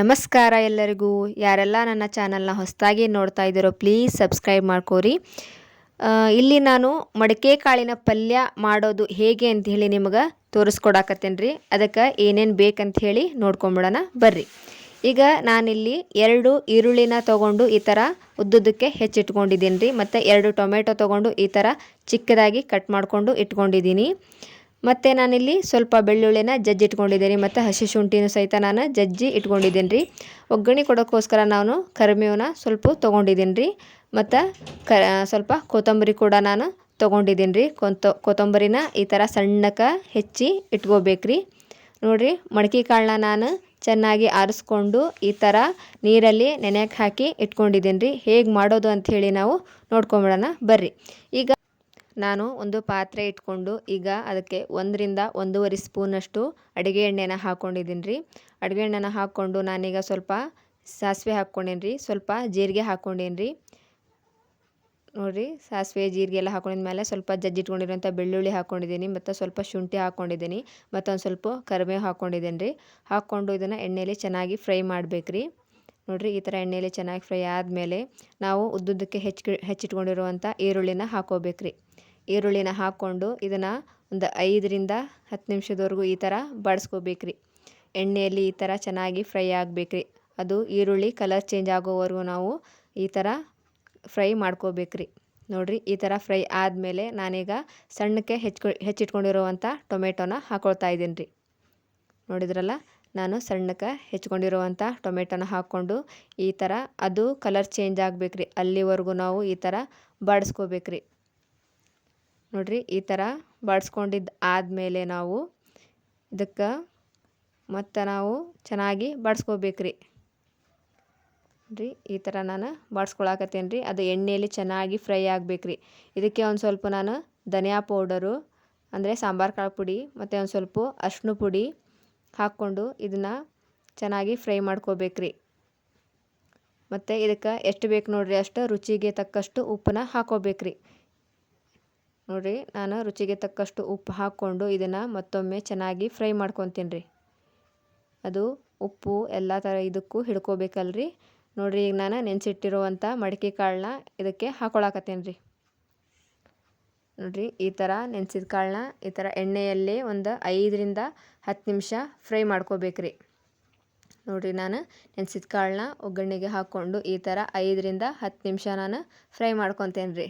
ನಮಸ್ಕಾರ ಎಲ್ಲರಿಗೂ. ಯಾರೆಲ್ಲ ನನ್ನ ಚಾನಲ್ನ ಹೊಸದಾಗಿ ನೋಡ್ತಾ ಇದ್ದೀರೋ ಪ್ಲೀಸ್ ಸಬ್ಸ್ಕ್ರೈಬ್ ಮಾಡ್ಕೋರಿ. ಇಲ್ಲಿ ನಾನು ಮಡಕೆ ಕಾಳಿನ ಪಲ್ಯ ಮಾಡೋದು ಹೇಗೆ ಅಂತ ಹೇಳಿ ನಿಮಗೆ ತೋರಿಸ್ಕೊಡಾಕತ್ತೇನೆ ರೀ ಅದಕ್ಕೆ ಏನೇನು ಬೇಕಂತ ಹೇಳಿ ನೋಡ್ಕೊಂಬಿಡೋಣ, ಬರ್ರಿ. ಈಗ ನಾನಿಲ್ಲಿ ಎರಡು ಈರುಳ್ಳಿನ ತೊಗೊಂಡು ಈ ಥರ ಉದ್ದುದಕ್ಕೆ ಹೆಚ್ಚಿಟ್ಕೊಂಡಿದ್ದೀನಿ ರೀ ಮತ್ತು ಎರಡು ಟೊಮೆಟೊ ತೊಗೊಂಡು ಈ ಥರ ಚಿಕ್ಕದಾಗಿ ಕಟ್ ಮಾಡಿಕೊಂಡು ಇಟ್ಕೊಂಡಿದ್ದೀನಿ. ಮತ್ತು ನಾನಿಲ್ಲಿ ಸ್ವಲ್ಪ ಬೆಳ್ಳುಳ್ಳಿನ ಜಜ್ಜಿ ಇಟ್ಕೊಂಡಿದ್ದೀನಿ. ಮತ್ತು ಹಸಿ ಶುಂಠಿನೂ ಸಹಿತ ನಾನು ಜಜ್ಜಿ ಇಟ್ಕೊಂಡಿದ್ದೀನಿ ರೀ ಒಗ್ಗರಣೆ ಕೊಡೋಕ್ಕೋಸ್ಕರ ನಾನು ಕರಿಬೇವನ್ನ ಸ್ವಲ್ಪ ತೊಗೊಂಡಿದ್ದೀನಿ ರೀ ಮತ್ತು ಕ, ಸ್ವಲ್ಪ ಕೊತ್ತಂಬರಿ ಕೂಡ ನಾನು ತೊಗೊಂಡಿದ್ದೀನಿ ರೀ ಕೊಂತ ಕೊತ್ತಂಬರಿನ ಈ ಥರ ಸಣ್ಣಕ್ಕೆ ಹೆಚ್ಚಿ ಇಟ್ಕೋಬೇಕು ರೀ ನೋಡಿರಿ ಮಡಕೆ ಕಾಳನ್ನ ನಾನು ಚೆನ್ನಾಗಿ ಆರಿಸ್ಕೊಂಡು ಈ ಥರ ನೀರಲ್ಲಿ ನೆನೆಯಕ್ಕೆ ಹಾಕಿ ಇಟ್ಕೊಂಡಿದ್ದೀನಿ ರೀ ಹೇಗೆ ಮಾಡೋದು ಅಂಥೇಳಿ ನಾವು ನೋಡ್ಕೊಂಬಿಡೋಣ. ಬರ್ರಿ. ಈಗ ನಾನು ಒಂದು ಪಾತ್ರೆ ಇಟ್ಕೊಂಡು ಈಗ ಅದಕ್ಕೆ ಒಂದರಿಂದ ಒಂದೂವರೆ ಸ್ಪೂನಷ್ಟು ಅಡುಗೆ ಎಣ್ಣೆನ ಹಾಕ್ಕೊಂಡಿದ್ದೀನಿ ರೀ ಅಡುಗೆ ಎಣ್ಣೆನ ಹಾಕ್ಕೊಂಡು ನಾನೀಗ ಸ್ವಲ್ಪ ಸಾಸಿವೆ ಹಾಕ್ಕೊಂಡೇನಿ ರೀ ಸ್ವಲ್ಪ ಜೀರಿಗೆ ಹಾಕ್ಕೊಂಡೇನಿ ರೀ ನೋಡಿರಿ, ಸಾಸಿವೆ, ಜೀರಿಗೆ ಎಲ್ಲ ಹಾಕೊಂಡಿದ್ಮೇಲೆ ಸ್ವಲ್ಪ ಜಜ್ಜಿಟ್ಕೊಂಡಿರೋಂಥ ಬೆಳ್ಳುಳ್ಳಿ ಹಾಕ್ಕೊಂಡಿದ್ದೀನಿ ಮತ್ತು ಸ್ವಲ್ಪ ಶುಂಠಿ ಹಾಕ್ಕೊಂಡಿದ್ದೀನಿ ಮತ್ತೊಂದು ಸ್ವಲ್ಪ ಕರಿಬೇವು ಹಾಕ್ಕೊಂಡಿದ್ದೀನಿ ರೀ ಹಾಕ್ಕೊಂಡು ಇದನ್ನು ಎಣ್ಣೆಯಲ್ಲಿ ಚೆನ್ನಾಗಿ ಫ್ರೈ ಮಾಡಬೇಕ್ರಿ. ನೋಡಿರಿ, ಈ ಥರ ಎಣ್ಣೆಯಲ್ಲಿ ಚೆನ್ನಾಗಿ ಫ್ರೈ ಆದಮೇಲೆ ನಾವು ಉದ್ದುದ್ದಕ್ಕೆ ಹೆಚ್ಚಿ ಹೆಚ್ಚಿಟ್ಕೊಂಡಿರುವಂಥ ಈರುಳ್ಳಿನ ಹಾಕೋಬೇಕ್ರಿ. ಈರುಳ್ಳಿನ ಹಾಕ್ಕೊಂಡು ಇದನ್ನು ಒಂದು ಐದರಿಂದ ಹತ್ತು ನಿಮಿಷದವರೆಗೂ ಈ ಥರ ಬಾಡಿಸ್ಕೋಬೇಕ್ರಿ. ಎಣ್ಣೆಯಲ್ಲಿ ಈ ಥರ ಚೆನ್ನಾಗಿ ಫ್ರೈ ಆಗಬೇಕ್ರಿ. ಅದು ಈರುಳ್ಳಿ ಕಲರ್ ಚೇಂಜ್ ಆಗೋವರೆಗೂ ನಾವು ಈ ಥರ ಫ್ರೈ ಮಾಡ್ಕೋಬೇಕ್ರಿ. ನೋಡಿರಿ, ಈ ಥರ ಫ್ರೈ ಆದಮೇಲೆ ನಾನೀಗ ಸಣ್ಣಕ್ಕೆ ಹೆಚ್ಕೊ, ಹೆಚ್ಚಿಟ್ಕೊಂಡಿರುವಂಥ ಟೊಮೆಟೊನ ಹಾಕ್ಕೊಳ್ತಾ ಇದ್ದೀನಿ ರೀ ನೋಡಿದ್ರಲ್ಲ, ನಾನು ಸಣ್ಣಕ್ಕೆ ಹೆಚ್ಕೊಂಡಿರುವಂಥ ಟೊಮೆಟೊನ ಹಾಕ್ಕೊಂಡು ಈ ಥರ ಅದು ಕಲರ್ ಚೇಂಜ್ ಆಗಬೇಕ್ರಿ. ಅಲ್ಲಿವರೆಗೂ ನಾವು ಈ ಥರ ಬಾಡಿಸ್ಕೋಬೇಕ್ರಿ. ನೋಡಿರಿ, ಈ ಥರ ಬಡಿಸ್ಕೊಂಡಿದ್ದು ಆದಮೇಲೆ ನಾವು ಇದಕ್ಕೆ ಮತ್ತು ನಾವು ಚೆನ್ನಾಗಿ ಬಡಿಸ್ಕೋಬೇಕ್ರಿ. ರೀ ಈ ಥರ ನಾನು ಬಾಡ್ಸ್ಕೊಳಕತ್ತೇನೆ ರೀ ಅದು ಎಣ್ಣೆಯಲ್ಲಿ ಚೆನ್ನಾಗಿ ಫ್ರೈ ಆಗಬೇಕ್ರಿ. ಇದಕ್ಕೆ ಒಂದು ಸ್ವಲ್ಪ ನಾನು ಧನಿಯಾ ಪೌಡರು, ಅಂದರೆ ಸಾಂಬಾರು ಕಾಳು ಪುಡಿ, ಮತ್ತು ಒಂದು ಸ್ವಲ್ಪ ಅರ್ಶಿನ ಪುಡಿ ಹಾಕ್ಕೊಂಡು ಇದನ್ನು ಚೆನ್ನಾಗಿ ಫ್ರೈ ಮಾಡ್ಕೋಬೇಕ್ರಿ. ಮತ್ತು ಇದಕ್ಕೆ ಎಷ್ಟು ಬೇಕು ನೋಡಿರಿ, ಅಷ್ಟು ರುಚಿಗೆ ತಕ್ಕಷ್ಟು ಉಪ್ಪನ್ನ ಹಾಕೋಬೇಕ್ರಿ. ನೋಡಿರಿ ನಾನು ರುಚಿಗೆ ತಕ್ಕಷ್ಟು ಉಪ್ಪು ಹಾಕ್ಕೊಂಡು ಇದನ್ನು ಮತ್ತೊಮ್ಮೆ ಚೆನ್ನಾಗಿ ಫ್ರೈ ಮಾಡ್ಕೊತೀನಿ ರೀ. ಅದು ಉಪ್ಪು ಎಲ್ಲ ಥರ ಇದಕ್ಕೂ ಹಿಡ್ಕೋಬೇಕಲ್ರಿ. ನೋಡಿರಿ, ಈಗ ನಾನು ನೆನೆಸಿಟ್ಟಿರುವಂಥ ಮಡಿಕೆ ಕಾಳನ್ನ ಇದಕ್ಕೆ ಹಾಕೊಳಕತ್ತೇನೆ ರೀ. ನೋಡಿರಿ, ಈ ಥರ ನೆನೆಸಿದ ಕಾಳನ್ನ ಈ ಥರ ಎಣ್ಣೆಯಲ್ಲೇ ಒಂದು ಐದರಿಂದ ಹತ್ತು ನಿಮಿಷ ಫ್ರೈ ಮಾಡ್ಕೋಬೇಕ್ರಿ. ನೋಡಿರಿ, ನಾನು ನೆನೆಸಿದ ಕಾಳನ್ನ ಒಗ್ಗರಣೆಗೆ ಹಾಕ್ಕೊಂಡು ಈ ಥರ ಐದರಿಂದ ಹತ್ತು ನಿಮಿಷ ನಾನು ಫ್ರೈ ಮಾಡ್ಕೊತೇನೆ ರೀ.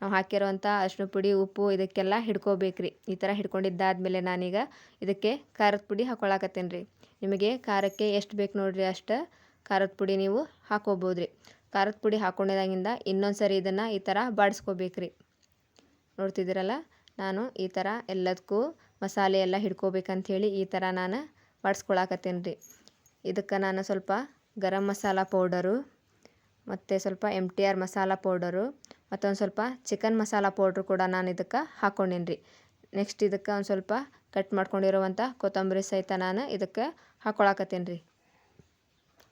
ನಾವು ಹಾಕಿರುವಂಥ ಅರಿಶಿನ ಪುಡಿ, ಉಪ್ಪು ಇದಕ್ಕೆಲ್ಲ ಹಿಡ್ಕೋಬೇಕ್ರಿ. ಈ ಥರ ಹಿಡ್ಕೊಂಡಿದ್ದಾದ್ಮೇಲೆ ನಾನೀಗ ಇದಕ್ಕೆ ಖಾರದ ಪುಡಿ ಹಾಕ್ಕೊಳಕತ್ತೇನೆ ರೀ. ನಿಮಗೆ ಖಾರಕ್ಕೆ ಎಷ್ಟು ಬೇಕು ನೋಡಿರಿ ಅಷ್ಟು ಖಾರದ ಪುಡಿ ನೀವು ಹಾಕೋಬೋದು ರೀ ಖಾರದ ಪುಡಿ ಹಾಕ್ಕೊಂಡಿದಾಗಿಂದ ಇನ್ನೊಂದು ಸರಿ ಇದನ್ನು ಈ ಥರ ಬಾಡಿಸ್ಕೋಬೇಕ್ರಿ. ನೋಡ್ತಿದ್ದೀರಲ್ಲ, ನಾನು ಈ ಥರ ಎಲ್ಲದಕ್ಕೂ ಮಸಾಲೆ ಎಲ್ಲ ಹಿಡ್ಕೋಬೇಕಂಥೇಳಿ ಈ ಥರ ನಾನು ಬಾಡಿಸ್ಕೊಳಕತ್ತೇನೆ ರೀ. ಇದಕ್ಕೆ ನಾನು ಸ್ವಲ್ಪ ಗರಂ ಮಸಾಲ ಪೌಡರು, ಮತ್ತು ಸ್ವಲ್ಪ M T R masala powder ಮತ್ತೊಂದು ಸ್ವಲ್ಪ ಚಿಕನ್ ಮಸಾಲ ಪೌಡ್ರ್ ಕೂಡ ನಾನು ಇದಕ್ಕೆ ಹಾಕ್ಕೊಂಡೇನ್ರಿ ರೀ ನೆಕ್ಸ್ಟ್ ಇದಕ್ಕೆ ಒಂದು ಸ್ವಲ್ಪ ಕಟ್ ಮಾಡ್ಕೊಂಡಿರುವಂಥ ಕೊತ್ತಂಬರಿ ಸಹಿತ ನಾನು ಇದಕ್ಕೆ ಹಾಕ್ಕೊಳಕತ್ತೇನೆ ರೀ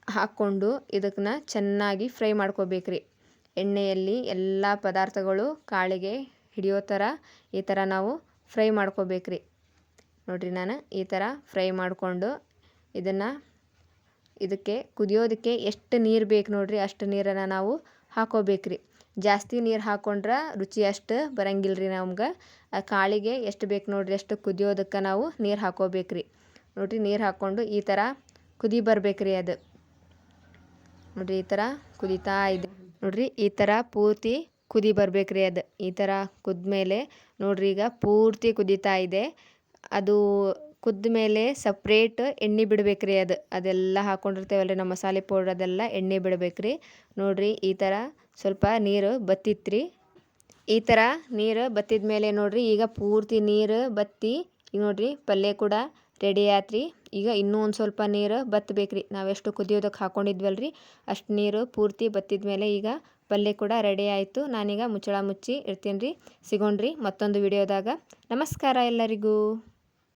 ಹಾಕ್ಕೊಂಡು ಇದಕ್ಕನ್ನ ಚೆನ್ನಾಗಿ ಫ್ರೈ ಮಾಡ್ಕೋಬೇಕ್ರಿ. ಎಣ್ಣೆಯಲ್ಲಿ ಎಲ್ಲ ಪದಾರ್ಥಗಳು ಕಾಳಿಗೆ ಹಿಡಿಯೋ ಥರ ಈ ಥರ ನಾವು ಫ್ರೈ ಮಾಡ್ಕೋಬೇಕ್ರಿ. ನೋಡಿರಿ ನಾನು ಈ ಥರ ಫ್ರೈ ಮಾಡಿಕೊಂಡು ಇದನ್ನು ಇದಕ್ಕೆ ಕುದಿಯೋದಕ್ಕೆ ಎಷ್ಟು ನೀರು ಬೇಕು ನೋಡಿರಿ ಅಷ್ಟು ನೀರನ್ನು ನಾವು ಹಾಕೋಬೇಕ್ರಿ. ಜಾಸ್ತಿ ನೀರು ಹಾಕೊಂಡ್ರೆ ರುಚಿ ಅಷ್ಟು ಬರಂಗಿಲ್ಲ ರೀ ನಮ್ಗೆ. ಆ ಕಾಳಿಗೆ ಎಷ್ಟು ಬೇಕು ನೋಡಿರಿ ಅಷ್ಟು ಕುದಿಯೋದಕ್ಕೆ ನಾವು ನೀರು ಹಾಕೋಬೇಕ್ರಿ. ನೋಡಿರಿ ನೀರು ಹಾಕ್ಕೊಂಡು ಈ ಥರ ಕುದಿ ಬರ್ಬೇಕ್ರಿ ಅದು. ನೋಡಿರಿ ಈ ಥರ ಕುದಿತಾ ಇದೆ. ನೋಡಿರಿ ಈ ಥರ ಪೂರ್ತಿ ಕುದಿ ಬರ್ಬೇಕ್ರಿ ಅದು. ಈ ಥರ ಕುದ್ಮೇಲೆ ನೋಡಿರಿ ಈಗ ಪೂರ್ತಿ ಕುದೀತಾ ಇದೆ. ಅದು ಕುದ್ದ ಮೇಲೆ ಸಪ್ರೇಟ್ ಎಣ್ಣೆ ಬಿಡಬೇಕ್ರಿ ಅದು. ಅದೆಲ್ಲ ಹಾಕೊಂಡಿರ್ತೇವಲ್ಲ ರೀ ನಮ್ಮ ಮಸಾಲೆ ಪೌಡ್ರ್ ಅದೆಲ್ಲ ಎಣ್ಣೆ ಬಿಡಬೇಕ್ರಿ. ನೋಡಿರಿ ಈ ಥರ ಸ್ವಲ್ಪ ನೀರು ಬತ್ತಿತ್ರಿ. ಈ ಥರ ನೀರು ಬತ್ತಿದ ಮೇಲೆ ನೋಡಿರಿ ಈಗ ಪೂರ್ತಿ ನೀರು ಬತ್ತಿ, ಈಗ ನೋಡಿರಿ ಪಲ್ಯ ಕೂಡ ರೆಡಿ ಆತ್ರಿ. ಈಗ ಇನ್ನೂ ಒಂದು ಸ್ವಲ್ಪ ನೀರು ಬತ್ತಬೇಕ್ರಿ ನಾವೆಷ್ಟು ಕುದಿಯೋದಕ್ಕೆ ಹಾಕ್ಕೊಂಡಿದ್ವಲ್ಲ ರೀ ಅಷ್ಟು ನೀರು ಪೂರ್ತಿ ಬತ್ತಿದ ಮೇಲೆ ಈಗ ಪಲ್ಯ ಕೂಡ ರೆಡಿ ಆಯಿತು. ನಾನೀಗ ಮುಚ್ಚಳ ಮುಚ್ಚಿ ಇರ್ತೀನಿ ರೀ ಸಿಗೋಣ್ರಿ ಮತ್ತೊಂದು ವಿಡಿಯೋದಾಗ ನಮಸ್ಕಾರ ಎಲ್ಲರಿಗೂ.